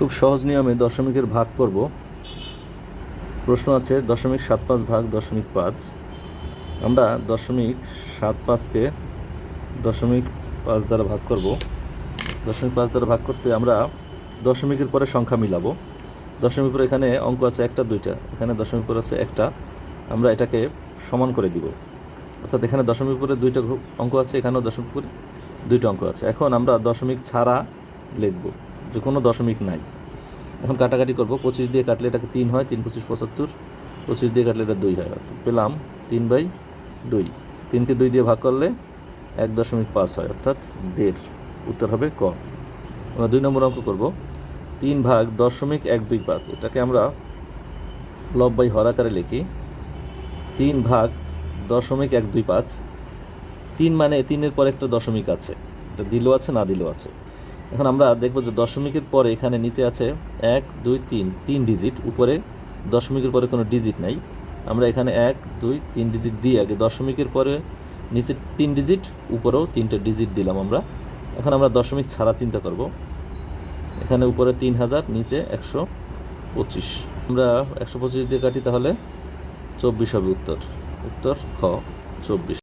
খুব সহজ নিয়মে দশমিকের ভাগ করব। প্রশ্ন আছে, দশমিক সাত পাঁচ ভাগ দশমিক পাঁচ। আমরা দশমিক সাত পাঁচকে দশমিক পাঁচ দ্বারা ভাগ করব। দশমিক পাঁচ দ্বারা ভাগ করতে আমরা দশমিকের পরে সংখ্যা মিলাবো। দশমিক পরে এখানে অঙ্ক আছে একটা, দুইটা। এখানে দশমিক পরে আছে একটা। আমরা এটাকে সমান করে দিব। অর্থাৎ এখানে দশমিক পরে দুইটা অঙ্ক আছে, এখানেও দশমিক পরে দুইটা অঙ্ক আছে। এখন আমরা দশমিক ছাড়া লিখব। যে কোনো দশমিক নাই। এখন কাটাকাটি করব, পঁচিশ দিয়ে কাটলে এটাকে তিন হয়, তিন পঁচিশ পঁচাত্তর, পঁচিশ দিয়ে কাটলে এটা দুই হয়। অর্থাৎ পেলাম তিন বাই দুই। তিনকে দুই দিয়ে ভাগ করলে এক দশমিক পাঁচ হয়, অর্থাৎ দেড়। উত্তর হবে ক। আমরা দুই নম্বর অঙ্ক করব। তিন ভাগ দশমিক এক দুই পাঁচ, এটাকে আমরা লব বাই হর আকারে লিখি। তিন ভাগ দশমিক এক দুই পাঁচ। তিন মানে তিনের পর একটা দশমিক আছে। এটা দিলেও আছে, না দিলেও আছে। এখন আমরা দেখব যে দশমিকের পরে এখানে নিচে আছে এক, দুই, তিন তিন ডিজিট উপরে দশমিকের পরে কোনো ডিজিট নাই। আমরা এখানে এক, দুই, তিন ডিজিট দিয়ে আগে দশমিকের পরে নিচে তিন ডিজিট উপরেও তিনটে ডিজিট দিলাম আমরা। এখন আমরা দশমিক ছাড়া চিন্তা করব। এখানে উপরে তিন হাজার, নিচে একশো পঁচিশ। আমরা একশো পঁচিশ দিয়ে কাটি তাহলে চব্বিশ হবে উত্তর। উত্তর খ, চব্বিশ।